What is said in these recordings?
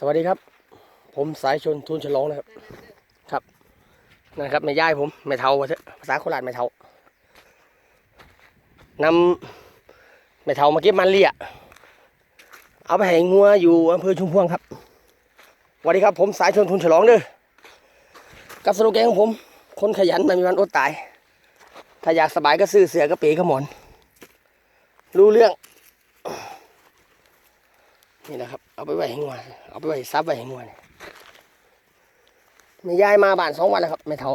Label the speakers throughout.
Speaker 1: สวัสดีครับ ผมสายชนทุนฉลองนะครับ ครับนะครับแม่ย่ายผมแม่เทาภาษาโคราชแม่เทานำแม่เทามาเก็บมันเลี่ยเอาไปให้งัวอยู่อำเภอชุมพวงครับสวัสดีครับผมสายชนทุนฉลองเด้อกับสโลแกนของผม คนขยันไม่มีวันอดตาย ถ้าอยากสบายก็ซื้อเสือก็เป๋ก็หมอน รู้เรื่อง นี่นะครับ เอาไปไว้ให้งัวเอาไปไว้ซับไว้ให้งัวเนี่ยม่ยายมาบ้านสองวันแล้วครับแม่เฒ่า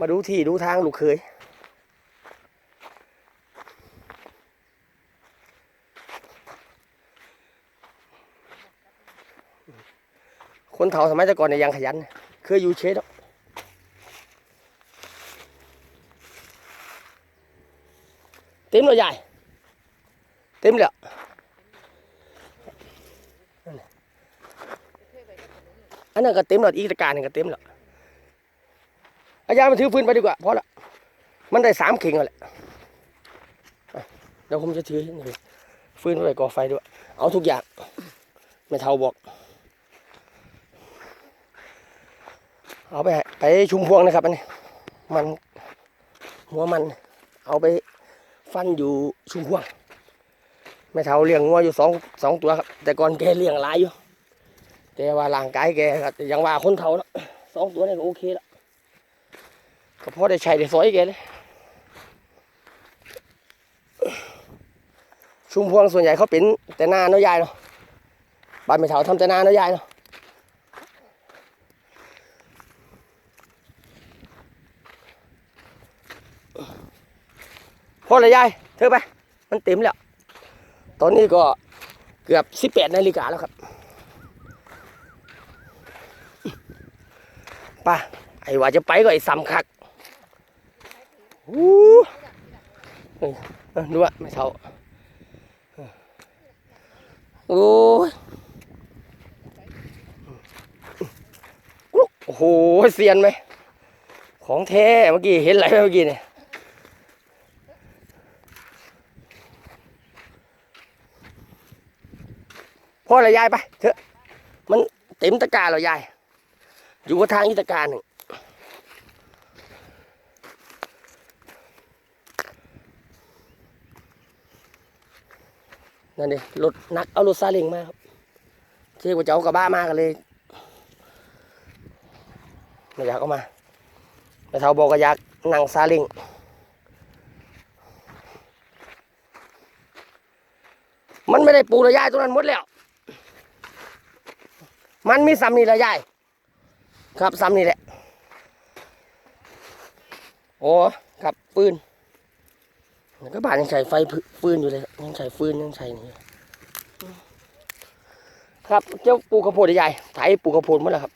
Speaker 1: มาดูที่ดูทางลูกเคยคนเฒ่าสมัยแต่ก่อนเนี่ยยังขยัน เคยอยู่เชดแล้วเต็มเลยยายเต็มแล้ว อันนั้นก็เต็มแล้วอีกตะการนึงก็เต็มแล้วอาจารย์มาถือฟืนไปดีกว่าพอละมันได้สามเข่งแล้วแหละเดี๋ยวผมจะถือนี่ฟืนไปก่อไฟด้วย เอาทุกอย่างไม่เท่าบอก เอาไปไปชุมพวงนะครับอันนี้มันหัวมัน เอาไปฟันอยู่ชุมพวงไม่เท่าเลี้ยงงัวอยู่สองสองตัวครับ แต่ก่อนแกเลี้ยงหลายอยู่ แต่ว่าร่างกายแกก็ยังว่าคนเขาเนาะสองตัวนี่ก็โอเคแล้วก็พอได้ใช้ได้สอยแกเลยชุมพวงส่วนใหญ่เขาเป็นแต่หน้านาะยายเนาะบ้านไม่เถาทำแต่หน้านาะยายเนาะพอเลยยายเธอไป มันเต็มแล้ว ตอนนี้ก็เกือบสิบแปดนาฬิกาแล้วครับ ป่ะไอ้ว่าจะไปก็ไอ้ซ้ำคักอู้ดูว่าไม่เท่าโอ้ยโอ้โหเซียนไหม ของแท้เมื่อกี้เห็นอะไรไหมเมื่อกี้เนี่ยพ่อละยายไปเถอะ มันเต็มตะกร้าแล้วยาย อยู่กับทางอิตาการนี่นั่นดิรถนักเอารถซาเล้งมาครับเชื่อว่าจะเอากระบะมากันเลยไม่อยากเอามาแต่เท่าบอกก็อยากนั่งซาเล้งมันไม่ได้ปูระยายตรงนั้นหมดแล้ว มันมีซ้ำนี่ระยาย ครับซ้ำนี่แหละโอ้ครับปืนแล้วก็บ้านยังใช้ไฟพืฟืนอยู่เลยยังใช้ฟืนยังใช้นี่ครับเจ้าปูกข้าวโพดใหญ่ไถปูกข้าวโพดหมดแล้วครับ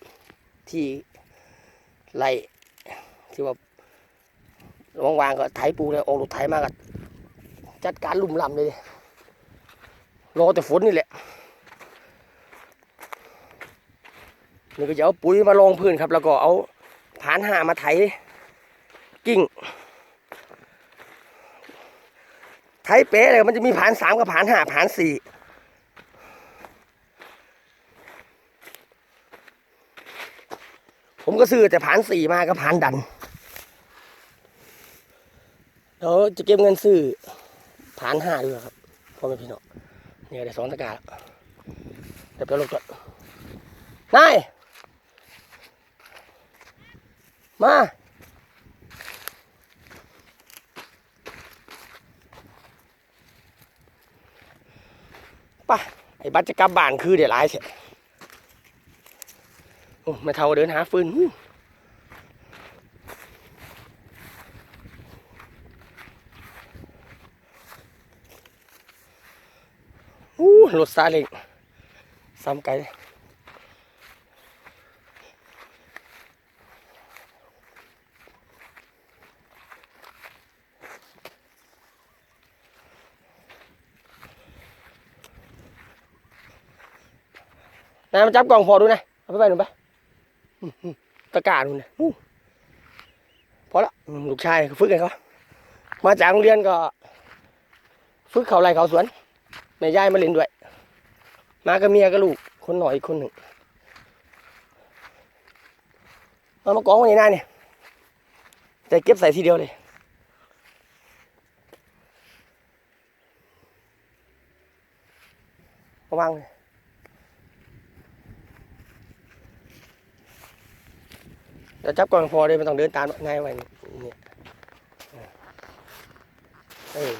Speaker 1: ที่ไรที่ว่าว่างๆก็ไถปูเลยออกรถไถมาก็จัดการลุ่มลำเลย รอแต่ฝนนี่แหละ นี่ก็จะเอาปุ๋ยมาลงพื้นครับ แล้วก็เอาผานหามาไถกิ่ง ไถเป๊ะเลยมันจะมีผานสามกับผานห้าผานสี่ผมก็ซื้อแต่ผานสี่มากับผานดันเดี๋ยวจะเก็บเงินซื้อผานห้าด้วยครับพ่อแม่พี่น้องเนี่ยได้สองตะกาแล้วเดี๋ยวไปลงก่อนนาย มาป่ะไอ้บัตรจะกลับบ้านคือเดี๋ยวร้ายเสียโอ้ไม่เท่าเดินหาฟืนอู้อู้รถซาเล้งซ้ำไกลเลย นายมาจับกล่องพอดูนะเอาไปไปหนูไปตะกร้าดูนะพอละลูกชายฝึกให้เขามาจากโรงเรียนก็ ฝึกเขาไรเขาสวนแม่ยายมาเล่นด้วย มากับเมียกับลูกคนหน่อยอีกคนหนึ่งเอามากองไว้ในหน้าเนี่ยแต่เก็บใส่ทีเดียวเลยมาวางเลย เดี๋ยวจับก่อนพอเลยมันต้องเดินตามง่ายไว้เนี่ยเออ